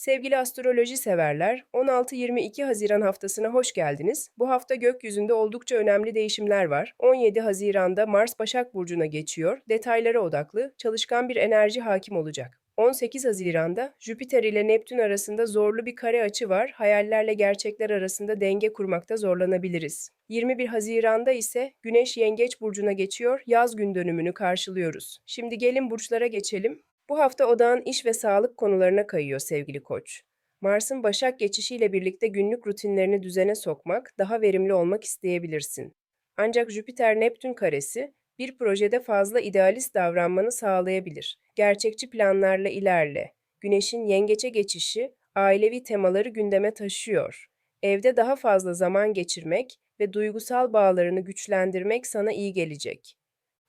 Sevgili astroloji severler, 16-22 Haziran haftasına hoş geldiniz. Bu hafta gökyüzünde oldukça önemli değişimler var. 17 Haziran'da Mars Başak Burcu'na geçiyor, detaylara odaklı, çalışkan bir enerji hakim olacak. 18 Haziran'da Jüpiter ile Neptün arasında zorlu bir kare açı var. Hayallerle gerçekler arasında denge kurmakta zorlanabiliriz. 21 Haziran'da ise Güneş Yengeç burcuna geçiyor. Yaz gün dönümünü karşılıyoruz. Şimdi gelin burçlara geçelim. Bu hafta odağın iş ve sağlık konularına kayıyor sevgili koç. Mars'ın Başak geçişiyle birlikte günlük rutinlerini düzene sokmak, daha verimli olmak isteyebilirsin. Ancak Jüpiter-Neptün karesi bir projede fazla idealist davranmanı sağlayabilir. Gerçekçi planlarla ilerle. Güneşin yengeçe geçişi ailevi temaları gündeme taşıyor. Evde daha fazla zaman geçirmek ve duygusal bağlarını güçlendirmek sana iyi gelecek.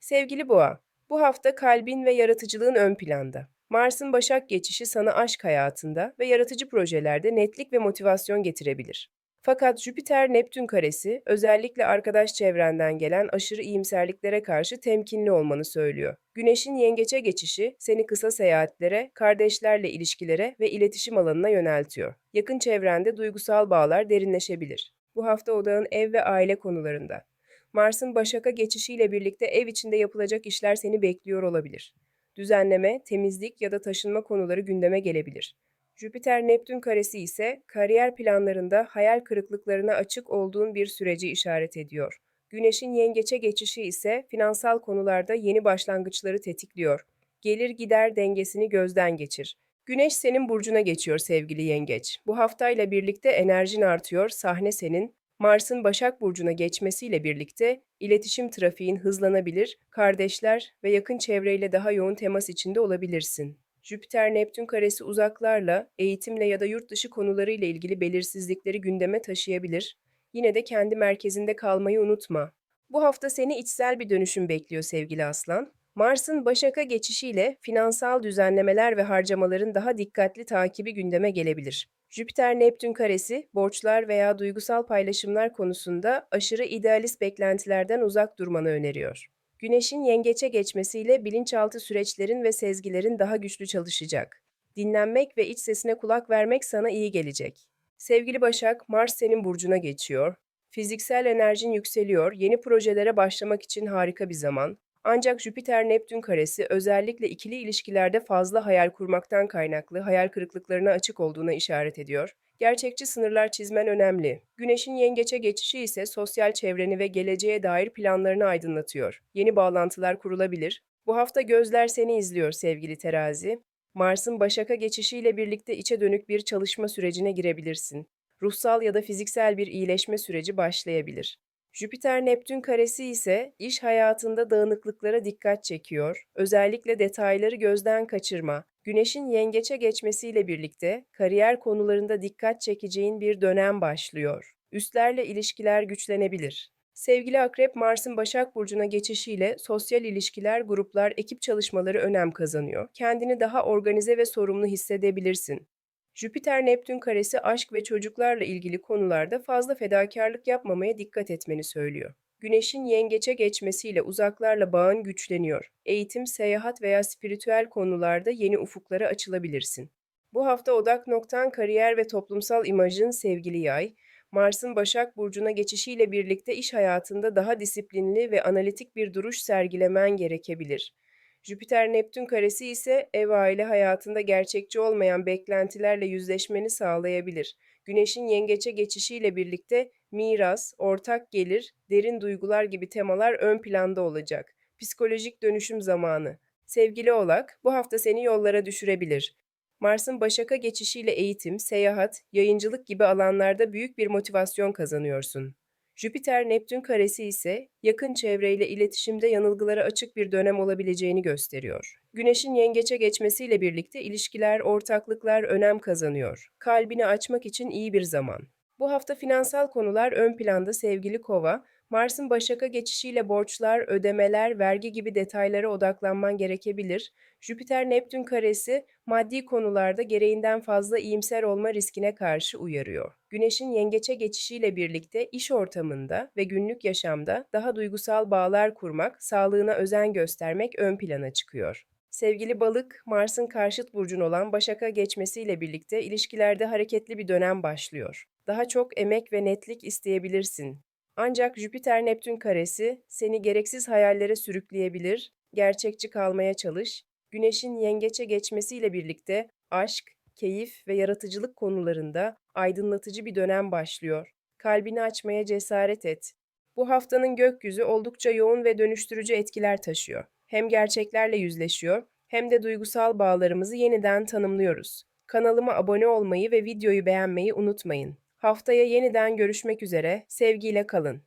Sevgili Boğa, bu hafta kalbin ve yaratıcılığın ön planda. Mars'ın Başak geçişi sana aşk hayatında ve yaratıcı projelerde netlik ve motivasyon getirebilir. Fakat Jüpiter-Neptün karesi özellikle arkadaş çevrenden gelen aşırı iyimserliklere karşı temkinli olmanı söylüyor. Güneşin yengeçe geçişi seni kısa seyahatlere, kardeşlerle ilişkilere ve iletişim alanına yöneltiyor. Yakın çevrende duygusal bağlar derinleşebilir. Bu hafta odağın ev ve aile konularında. Mars'ın Başak'a geçişiyle birlikte ev içinde yapılacak işler seni bekliyor olabilir. Düzenleme, temizlik ya da taşınma konuları gündeme gelebilir. Jüpiter-Neptün karesi ise kariyer planlarında hayal kırıklıklarına açık olduğun bir süreci işaret ediyor. Güneşin yengeçe geçişi ise finansal konularda yeni başlangıçları tetikliyor. Gelir gider dengesini gözden geçir. Güneş senin burcuna geçiyor sevgili yengeç. Bu haftayla birlikte enerjin artıyor, sahne senin. Mars'ın Başak Burcu'na geçmesiyle birlikte iletişim trafiğin hızlanabilir, kardeşler ve yakın çevreyle daha yoğun temas içinde olabilirsin. Jüpiter-Neptün karesi uzaklarla, eğitimle ya da yurt dışı konularıyla ilgili belirsizlikleri gündeme taşıyabilir. Yine de kendi merkezinde kalmayı unutma. Bu hafta seni içsel bir dönüşüm bekliyor sevgili Aslan. Mars'ın Başak'a geçişiyle finansal düzenlemeler ve harcamaların daha dikkatli takibi gündeme gelebilir. Jüpiter-Neptün karesi, borçlar veya duygusal paylaşımlar konusunda aşırı idealist beklentilerden uzak durmanı öneriyor. Güneşin yengeçe geçmesiyle bilinçaltı süreçlerin ve sezgilerin daha güçlü çalışacak. Dinlenmek ve iç sesine kulak vermek sana iyi gelecek. Sevgili Başak, Mars senin burcuna geçiyor. Fiziksel enerjin yükseliyor, yeni projelere başlamak için harika bir zaman. Ancak Jüpiter-Neptün karesi özellikle ikili ilişkilerde fazla hayal kurmaktan kaynaklı hayal kırıklıklarına açık olduğuna işaret ediyor. Gerçekçi sınırlar çizmen önemli. Güneşin yengeçe geçişi ise sosyal çevreni ve geleceğe dair planlarını aydınlatıyor. Yeni bağlantılar kurulabilir. Bu hafta gözler seni izliyor sevgili terazi. Mars'ın Başak'a geçişiyle birlikte içe dönük bir çalışma sürecine girebilirsin. Ruhsal ya da fiziksel bir iyileşme süreci başlayabilir. Jüpiter-Neptün karesi ise iş hayatında dağınıklıklara dikkat çekiyor. Özellikle detayları gözden kaçırma. Güneşin yengeçe geçmesiyle birlikte kariyer konularında dikkat çekeceğin bir dönem başlıyor. Üstlerle ilişkiler güçlenebilir. Sevgili Akrep, Mars'ın Başak Burcu'na geçişiyle sosyal ilişkiler, gruplar, ekip çalışmaları önem kazanıyor. Kendini daha organize ve sorumlu hissedebilirsin. Jüpiter-Neptün karesi aşk ve çocuklarla ilgili konularda fazla fedakarlık yapmamaya dikkat etmeni söylüyor. Güneşin yengeçe geçmesiyle uzaklarla bağın güçleniyor. Eğitim, seyahat veya spiritüel konularda yeni ufuklara açılabilirsin. Bu hafta odak noktan kariyer ve toplumsal imajın sevgili yay, Mars'ın Başak Burcu'na geçişiyle birlikte iş hayatında daha disiplinli ve analitik bir duruş sergilemen gerekebilir. Jüpiter-Neptün karesi ise ev aile hayatında gerçekçi olmayan beklentilerle yüzleşmeni sağlayabilir. Güneşin yengeçe geçişiyle birlikte miras, ortak gelir, derin duygular gibi temalar ön planda olacak. Psikolojik dönüşüm zamanı. Sevgili Oğlak, bu hafta seni yollara düşürebilir. Mars'ın Başak'a geçişiyle eğitim, seyahat, yayıncılık gibi alanlarda büyük bir motivasyon kazanıyorsun. Jüpiter-Neptün karesi ise yakın çevreyle iletişimde yanılgılara açık bir dönem olabileceğini gösteriyor. Güneşin yengeçe geçmesiyle birlikte ilişkiler, ortaklıklar önem kazanıyor. Kalbini açmak için iyi bir zaman. Bu hafta finansal konular ön planda sevgili Kova, Mars'ın Başak'a geçişiyle borçlar, ödemeler, vergi gibi detaylara odaklanman gerekebilir. Jüpiter-Neptün karesi maddi konularda gereğinden fazla iyimser olma riskine karşı uyarıyor. Güneşin yengeçe geçişiyle birlikte iş ortamında ve günlük yaşamda daha duygusal bağlar kurmak, sağlığına özen göstermek ön plana çıkıyor. Sevgili balık, Mars'ın karşıt burcun olan Başak'a geçmesiyle birlikte ilişkilerde hareketli bir dönem başlıyor. Daha çok emek ve netlik isteyebilirsin. Ancak Jüpiter-Neptün karesi seni gereksiz hayallere sürükleyebilir, gerçekçi kalmaya çalış. Güneşin yengeçe geçmesiyle birlikte aşk, keyif ve yaratıcılık konularında aydınlatıcı bir dönem başlıyor. Kalbini açmaya cesaret et. Bu haftanın gökyüzü oldukça yoğun ve dönüştürücü etkiler taşıyor. Hem gerçeklerle yüzleşiyor hem de duygusal bağlarımızı yeniden tanımlıyoruz. Kanalıma abone olmayı ve videoyu beğenmeyi unutmayın. Haftaya yeniden görüşmek üzere, sevgiyle kalın.